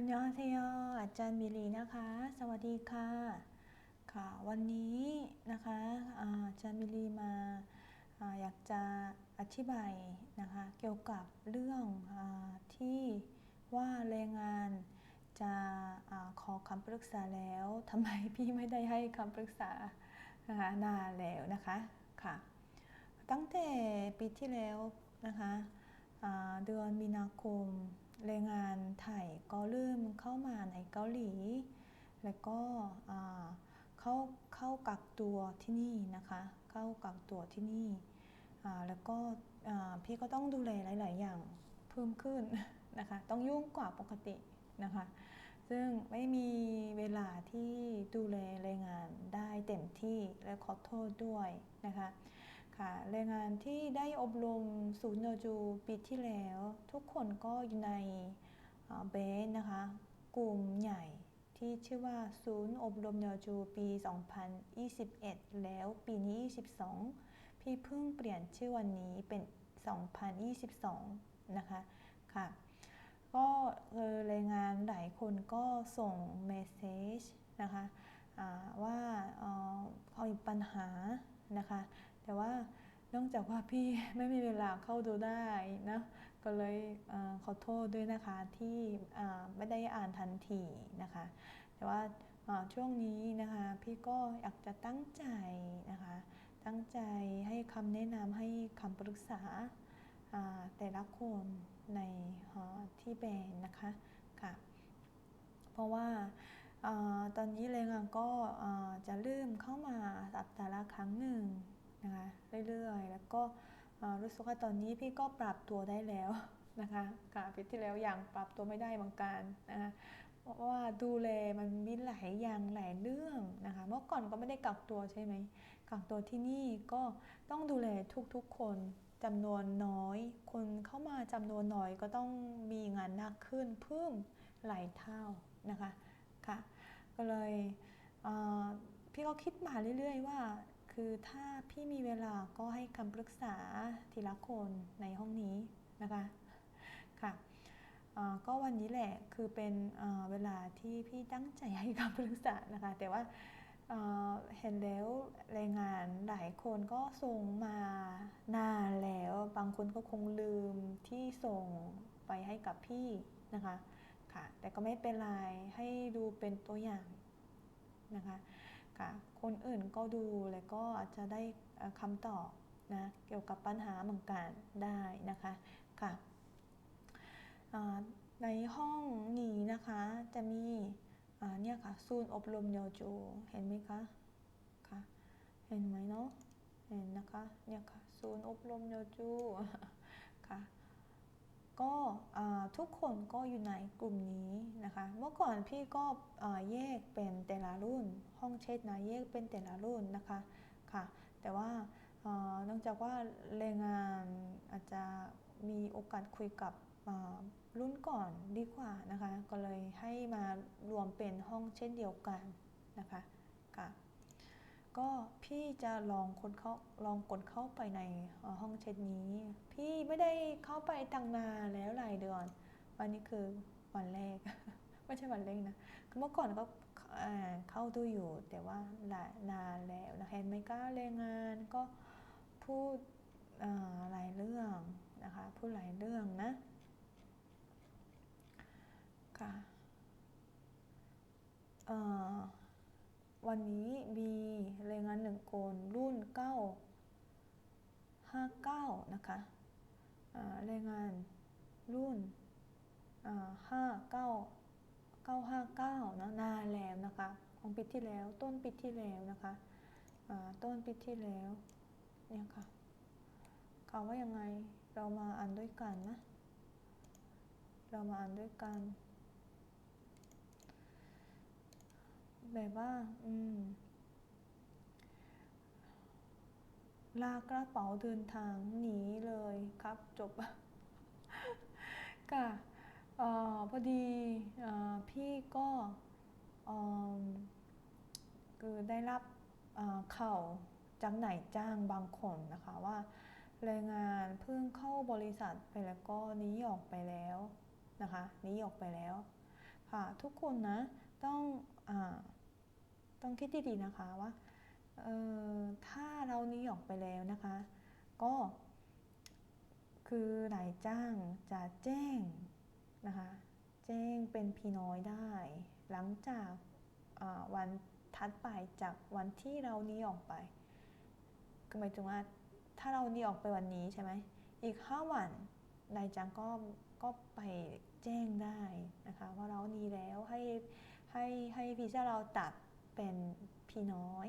อันยองเซโยอาจารย์มิลีนะคะ สวัสดีค่ะ ค่ะ วันนี้นะคะอาจารย์มิลีมาออยากจะอธิบายนะคะ เกี่ยวกับเรื่องอที่ว่าแรงงานจะอขอคำปรึกษาแล้วทำไมพี่ไม่ได้ให้คำปรึกษานะคะนานแล้วนะคะ ค่ะ ตั้งแต่ปีที่แล้วนะคะเดือนมีนาคม แรงงานไทยก็เริ่มเข้ามาในเกาหลี แล้วก็เข้าเข้ากักตัวที่นี่นะคะ เข้ากักตัวที่นี่แล้วก็พี่ก็ต้องดูแลหลาย ๆ อย่างเพิ่มขึ้นนะคะ ต้องยุ่งกว่าปกตินะคะ ซึ่งไม่มีเวลาที่ดูแลแรงงานได้เต็มที่และขอโทษด้วยนะคะ ค่ะแรงงานที่ได้อบรมศูนย์โนจูปีที่แล้ว ทุกคนก็อยู่ในเบสนะคะ กลุ่มใหญ่ที่ชื่อว่าศูนย์อบรมโนจูปี 2021 แล้วปีนี้ 22 พี่เพิ่งเปลี่ยนชื่อวันนี้เป็น 2022 นะคะค่ะก็เออแรงงานหลายคนก็ส่งเมสเซจนะคะว่าเอ่อเขามีปัญหานะคะ แต่ว่าเนื่องจากว่าพี่ไม่มีเวลาเข้าดูได้นะก็เลยอขอโทษด้วยนะคะที่ไม่ได้อ่านทันทีนะคะ แต่ว่าช่วงนี้นะคะพี่ก็อยากจะตั้งใจนะคะ ตั้งใจให้คำแนะนำให้คำปรึกษาแต่ละคนในที่แบนนะคะค่ะเพราะว่าอตอนนี้แรงงานก็จะเริ่มเข้ามาสัปดาห์ละครั้งหนึ่ง นะคะเรื่อยๆ แล้วก็รู้สึกว่าตอนนี้พี่ก็ปรับตัวได้แล้วนะคะค่ะปีที่แล้วอยังปรับตัวไม่ได้เหมือนกันนะคะเพราะว่าดูแลมันมีหลายอย่างหลายเรื่องนะคะเมื่อก่อนก็ไม่ได้กักตัวใช่ไหมกักตัวที่นี่ก็ต้องดูแลทุกๆคนจำนวนน้อย คนเข้ามาจำนวนน้อยก็ต้องมีงานหนักขึ้นเพิ่มหลายเท่านะคะค่ะก็เลยพี่ก็คิดมาเรื่อย ๆ ว่า คือถ้าพี่มีเวลาก็ให้คำปรึกษาทีละคนในห้องนี้นะคะค่ะก็วันนี้แหละคือเป็นเวลาที่พี่ตั้งใจให้คำปรึกษานะคะ แต่ว่าเอ่อเห็นแล้วแรงงานหลายคนก็ส่งมานานแล้ว บางคนก็คงลืมที่ส่งไปให้กับพี่นะคะค่ะแต่ก็ไม่เป็นไรให้ดูเป็นตัวอย่างนะคะ ค่ะ คนอื่นก็ดูแล้วก็อาจจะได้คำตอบนะเกี่ยวกับปัญหาเหมือนกันได้นะคะค่ะในห้องนี้นะคะจะมีเนี่ยค่ะศูนย์อบรมโยจูเห็นไหมคะค่ะเห็นไหมเนาะเห็นนะคะเนี่ยค่ะศูนย์อบรมโยจูค่ะ ก็ทุกคนก็อยู่ในกลุ่มนี้นะคะ เมื่อก่อนพี่ก็แยกเป็นแต่ละรุ่น ห้องเช็ดนะแยกเป็นแต่ละรุ่นนะคะค่ะ แต่ว่าเนื่องจากว่าแรงงานอาจจะมีโอกาสคุยกับรุ่นก่อนดีกว่านะคะ ก็เลยให้มารวมเป็นห้องเช่นเดียวกันนะคะค่ะ ก็พี่จะลองคนเข้าลองกดเข้าไปในห้องแชทนี้ พี่ไม่ได้เข้าไปตั้งนานแล้วหลายเดือน วันนี้คือวันแรก ไม่ใช่วันแรกนะเมื่อก่อนก็เข้าดูอยู่ แต่ว่าหลายนานแล้วนะเห็นไหมก็แรงงานก็พูดอ่อหลายเรื่องนะคะพูดหลายเรื่องนะค่ะเอ่อ วันนี้มีแรงงานหนึ่งคนรุ่น 959 นะคะอ่าแรงงานรุ่นอ่า59 959นะนานแล้วนะคะ ของปีที่แล้วต้นปีที่แล้วนะคะต้นปีที่แล้วเนี่ยค่ะเขาว่ายังไงเรามาอ่านด้วยกันนะ เรามาอ่านด้วยกัน แบบว่า อืม ลากกระเป๋าเดินทางหนีเลยครับ จบค่ะออพอดีออพี่ก็คือได้รับข่าวจากไหนจ้างบางคนนะคะว่าแรงงานเพิ่งเข้าบริษัทไปแล้วก็นีออกไปแล้วนะคะนีออกไปแล้วค่ะทุกคนนะต้องอ ต้องคิดดีๆนะคะว่าถ้าเรานี้ออกไปแล้วนะคะ ก็คือนายจ้างจะแจ้งนะคะ แจ้งเป็นพี่น้อยได้ หลังจากวันถัดไปจากวันที่เรานี้ออกไปก็หมายถึงว่าถ้าเรานี้ออกไปวันนี้ใช่ไหมอีก5วันนายจ้างก็ก็ไปแจ้งได้นะคะว่าเรานี้แล้วให้ให้ให้วีซ่าเราตัด เป็นพี่น้อย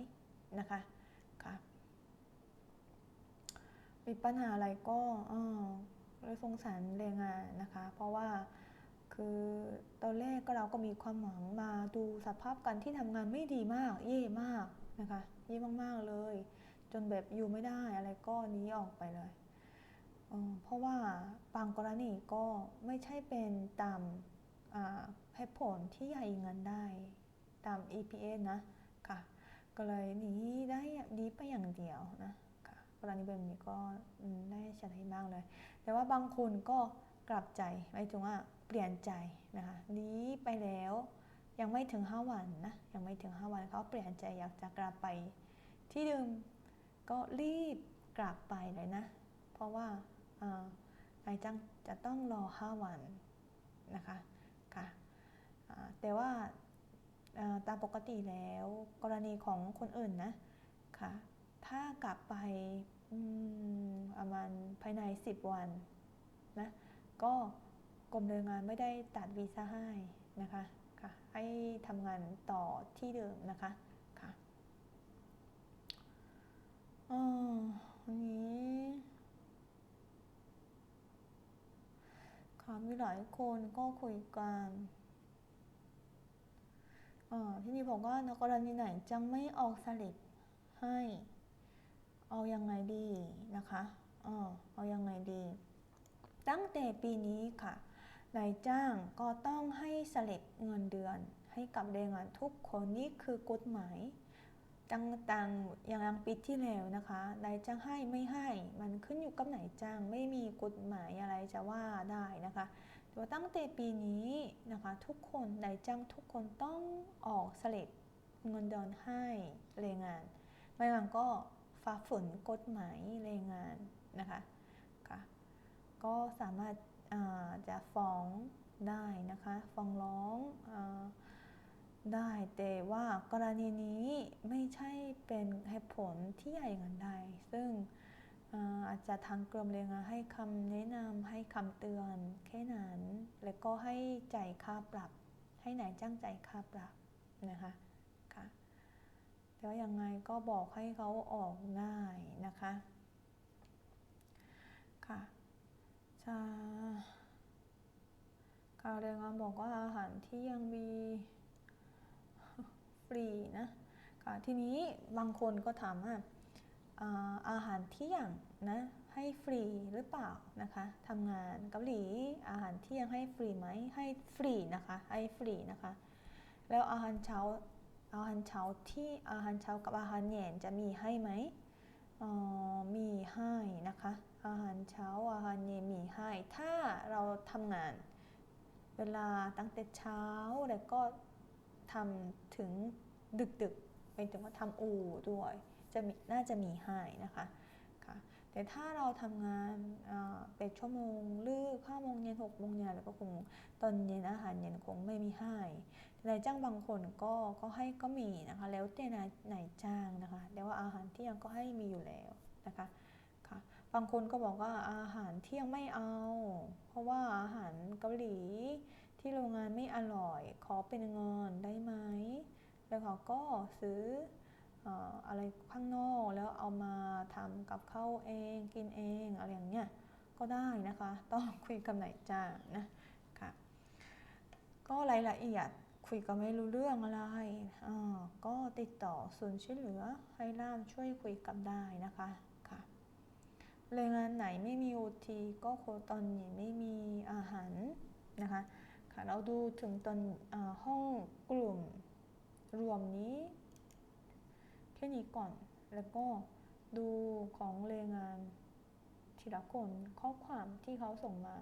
นะคะค่ะมีปัญหาอะไรก็เออเลยสงสารแรงงานนะคะ เพราะว่าคือตอนแรกก็เราก็มีความหวังมาดูสภาพการที่ทำงานไม่ดีมาก เย่มากนะคะเย่มากๆเลย จนแบบอยู่ไม่ได้อะไรก็นี้ออกไปเลยเออเพราะว่าบางกรณีก็ไม่ใช่เป็นตามอ่าเหตุผลที่ใหญ่เงินได้ ตาม EPA นะค่ะก็เลยหนีได้ดีไปอย่างเดียวนะค่ะกรณีแบบนี้ก็ได้ชัดเจนมากเลย แต่ว่าบางคนก็กลับใจหมายถึงว่าเปลี่ยนใจนะคะหนีไปแล้วยังไม่ถึง 5 วันนะยังไม่ถึง 5 วันเขาเปลี่ยนใจอยากจะกลับไป ที่เดิมก็รีบกลับไปเลยนะ เพราะว่านายจ้างจะต้องรอ 5 วันนะคะค่ะแต่ว่า ตามปกติแล้วกรณีของคนอื่นนะค่ะถ้ากลับไปประมาณภายใน 10 วันนะก็กรมแรงงานไม่ได้ตัดวีซ่าให้นะคะค่ะให้ทำงานต่อที่เดิมนะคะค่ะอ๋อวันนี้ค่ะมีหลายคนก็คุยกัน อ่าที่นี่บอกว่าในกรณีไหนจังไม่ออกสลิปให้ เอายังไงดีนะคะอ่าเอายังไงดี ตั้งแต่ปีนี้ค่ะนายจ้างก็ต้องให้สลิปเงินเดือน ให้กับแรงงานทุกคนนี่คือกฎหมายต่างๆอย่างปีที่แล้วนะคะนายจ้างให้ไม่ให้ มันขึ้นอยู่กับนายจ้างไม่มีกฎหมายอะไรจะว่าได้นะคะ ว่าตั้งแต่ปีนี้นะคะทุกคนนายจ้างทุกคนต้องออกสลิปเงินเดือนให้แรงงาน ไม่งั้นก็ฝ่าฝืนกฎหมายแรงงานนะคะค่ะก็สามารถาจะฟ้องได้นะคะฟ้องร้องอได้แต่ว่ากรณีนี้ไม่ใช่เป็นเหตุผลที่ใหญ่เงินใดซึ่ง อาจจะทางกรมแรงงานให้คำแนะนำให้คำเตือนแค่นั้น แล้วก็ให้จ่ายค่าปรับ ให้นายจ้างจ่ายค่าปรับนะคะค่ะแต่ว่ายังไงก็บอกให้เขาออกได้นะคะค่ะจะการแรงงานบอกว่าอาหารที่ยังมีฟรีนะค่ะทีนี้บางคนก็ถามว่า อาหารเที่ยงนะให้ฟรีหรือเปล่านะคะทำงานเกาหลีอาหารเที่ยงให้ฟรีไหมให้ฟรีนะคะให้ฟรีนะคะ แล้วอาหารเช้าอาหารเช้าที่อาหารเช้ากับอาหารเย็นจะมีให้ไหมออมีให้นะคะ อาหารเช้าอาหารเย็นมีให้ ถ้าเราทำงานเวลาตั้งแต่เช้าแล้วก็ทำถึงดึกๆหมายถึงว่าทำอู่ด้วย จะน่าจะมีให้นะคะค่ะแต่ถ้าเราทำงานเป็นชั่วโมงหรือห้าโมงเย็นหกโมงเย็นแล้วก็คงตอนเย็นอาหารเย็นคงไม่มีให้นายจ้างบางคนก็ก็ให้ก็มีนะคะ แล้วแต่นายนายจ้างนะคะ แต่ว่าอาหารเที่ยงก็ให้มีอยู่แล้วนะคะค่ะบางคนก็บอกว่าอาหารเที่ยงไม่เอา เพราะว่าอาหารเกาหลีที่โรงงานไม่อร่อย ขอเป็นเงินได้ไหมแล้วเขาก็ซื้อ อะไรข้างนอกแล้วเอามาทำกับข้าวเองกินเองอะไรอย่างเงี้ยก็ได้นะคะ ต้องคุยกับนายจ้างนะค่ะก็รายละเอียดคุยกันไม่รู้เรื่องอะไรก็ติดต่อศูนย์ช่วยเหลือให้ล่ามช่วยคุยกับได้นะคะค่ะแรงงานไหนไม่มีโอทีก็โคตอนนี้ไม่มีอาหารนะคะค่ะเราดูถึงตอนอห้องกลุ่มรวมนี้ ค่นี้ก่อน แล้วก็ดูของเรงงานทีละคนข้อความที่เขาส่งมา